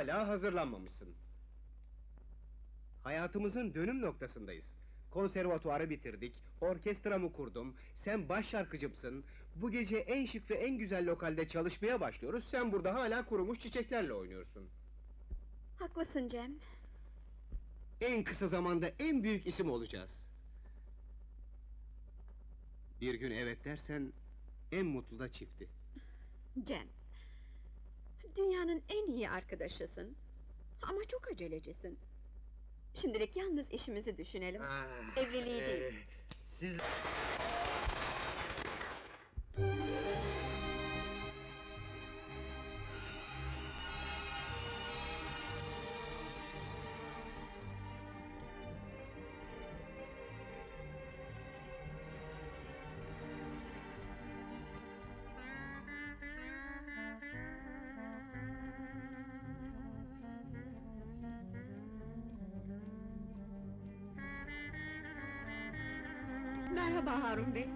hala hazırlanmamışsın. Hayatımızın dönüm noktasındayız. Konservatuarı bitirdik, orkestramı kurdum, sen baş şarkıcımsın. Bu gece en şık ve en güzel lokalde çalışmaya başlıyoruz, sen burada hala kurumuş çiçeklerle oynuyorsun. Haklısın Cem. En kısa zamanda en büyük isim olacağız. Bir gün evet dersen, en mutlu da çifti. Cem. Dünyanın en iyi arkadaşısın. Ama çok acelecisin. Şimdilik yalnız işimizi düşünelim. Evliliği değil. Merhaba Harun Bey.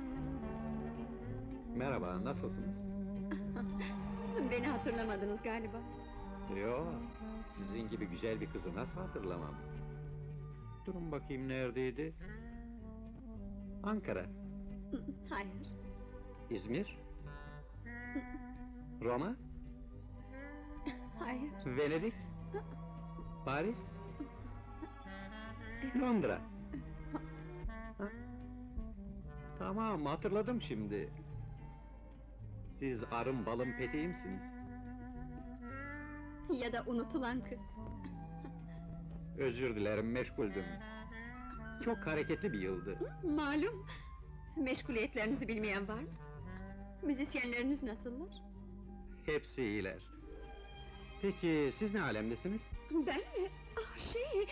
Merhaba, nasılsınız? Beni hatırlamadınız galiba. Yo, sizin gibi güzel bir kızı nasıl hatırlamam? Durun bakayım neredeydi? Ankara, Hayır. İzmir, Roma, Hayır. Venedik, Paris, Londra. Ha? Tamam, hatırladım şimdi. Siz arım balım peteğimsiniz. Ya da unutulan kız. Özür dilerim, meşguldüm. Çok hareketli bir yıldı. Malum. Meşguliyetlerinizi bilmeyen var mı? Müzisyenleriniz nasıllar? Hepsi iyiler. Peki siz ne alemdesiniz? Ben mi? Ah şey,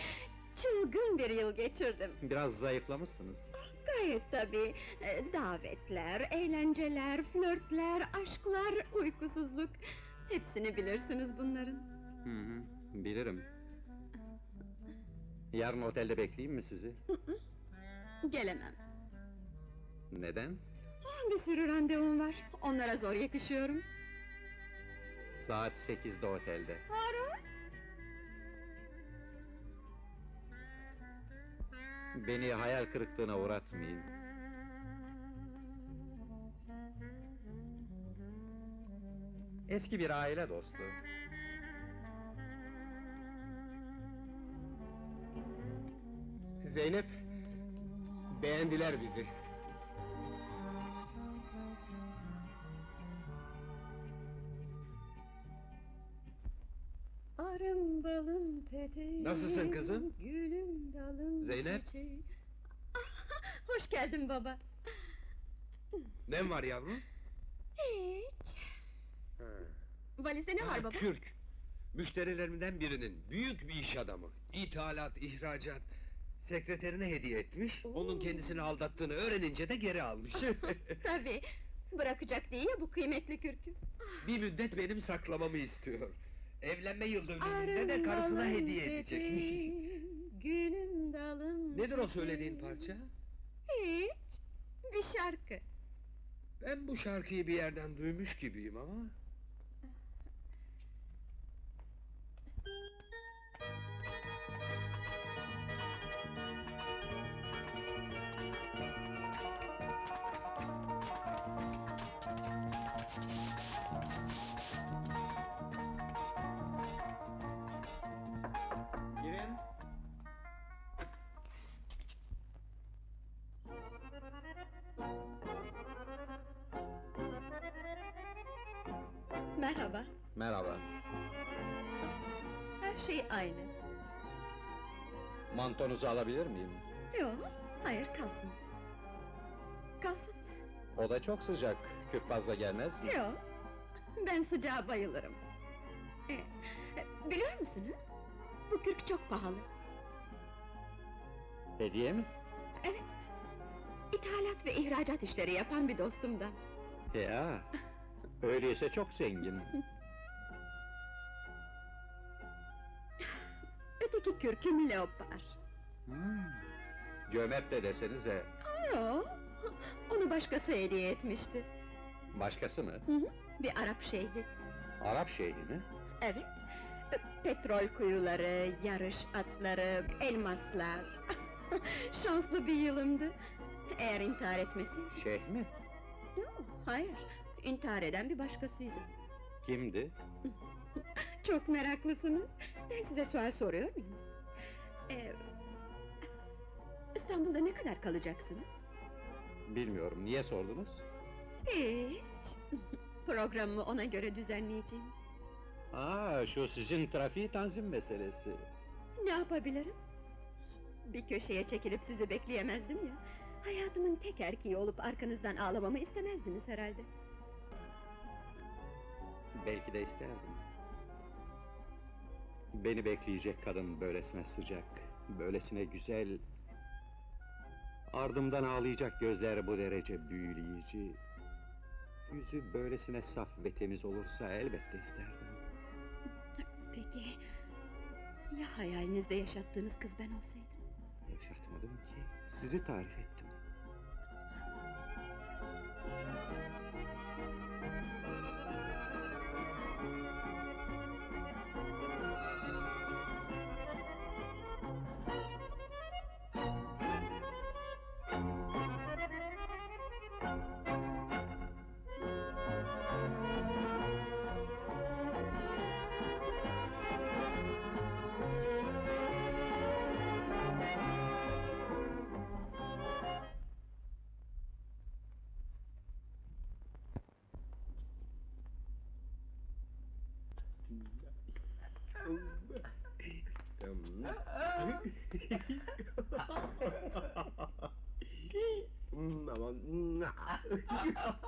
çılgın bir yıl geçirdim. Biraz zayıflamışsınız. Gayet tabii. Ee, Davetler, eğlenceler, flörtler, aşklar, uykusuzluk. Hepsini bilirsiniz bunların. Hı hı, bilirim. Yarın otelde bekleyeyim mi sizi? Gelemem. Neden? Ah, Bir sürü randevum var. Onlara zor yetişiyorum. Saat sekizde otelde. Harun! Beni hayal kırıklığına uğratmayın. Eski bir aile dostu. Zeynep, beğendiler bizi. Balım peteğim Nasılsın kızım? Gülüm dalım Zeynep? çiçeğim. Ah, Hoş geldin baba. Ne var yavrum? Hiç. Valizde ne var baba? Kürk. Müşterilerimden birinin büyük bir iş adamı. İthalat, ihracat. Sekreterine hediye etmiş. Oo. Onun kendisini aldattığını öğrenince de geri almış. Tabii. Bırakacak değil ya bu kıymetli kürkü. bir müddet benim saklamamı istiyor. Evlenme yıl dönümünde de karısına hediye edecekmiş. peteğim, Gülüm dalım Nedir o söylediğin parça? Hiç. Bir şarkı. Ben bu şarkıyı bir yerden duymuş gibiyim ama... Merhaba. Merhaba. Her şey aynı. Mantonuzu alabilir miyim? Yok, hayır kalsın. Kalsın. O da çok sıcak. Kürk fazla gelmez mi? Yok, ben sıcağa bayılırım. Ee, biliyor musunuz? Bu kürk çok pahalı. Hediye mi? Evet. İthalat ve ihracat işleri yapan bir dostumdan. Ya. Öyleyse çok zengin. Öteki kürküm leopar. Hmm. Cömert de desenize. Yok, onu başkası hediye etmişti. Başkası mı? Hı hı, bir Arap şeyhi. Arap şeyhi mi? Evet, Petrol kuyuları, yarış atları, elmaslar. Şanslı bir yılımdı. Eğer intihar etmeseydim... Şeyh mi? Yok, hayır. İntihar eden bir başkasıydı. Kimdi? Çok meraklısınız. Ben size sual soruyor muyum? Ee, İstanbul'da ne kadar kalacaksınız? Bilmiyorum, niye sordunuz? Hiç. Programımı ona göre düzenleyeceğim. Aa, şu sizin trafiği tanzim meselesi. Ne yapabilirim? Bir köşeye çekilip sizi bekleyemezdim ya. Hayatımın tek erkeği olup arkanızdan ağlamamı istemezdiniz herhalde. Belki de isterdim. Beni bekleyecek kadın böylesine sıcak, böylesine güzel... Ardımdan ağlayacak gözler bu derece büyüleyici... Yüzü böylesine saf ve temiz olursa elbette isterdim. Peki... Ya hayalinizde yaşattığınız kız ben olsaydım? Yaşatmadım ki, sizi tarif ettim. go.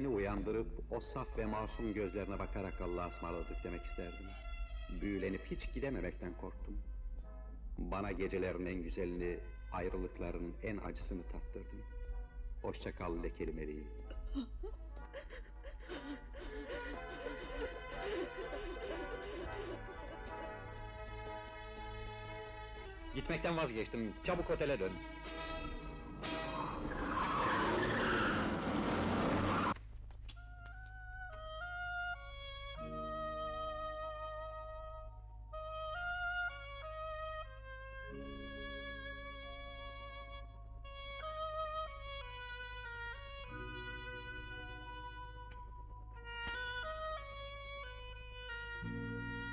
Seni uyandırıp o saf ve masum gözlerine bakarak Allah'a ısmarladık demek isterdim. Büyülenip hiç gidememekten korktum. Bana gecelerin en güzelini, ayrılıkların en acısını tattırdın. Hoşça kal lekeli meleğim. Gitmekten vazgeçtim. Çabuk otele dön.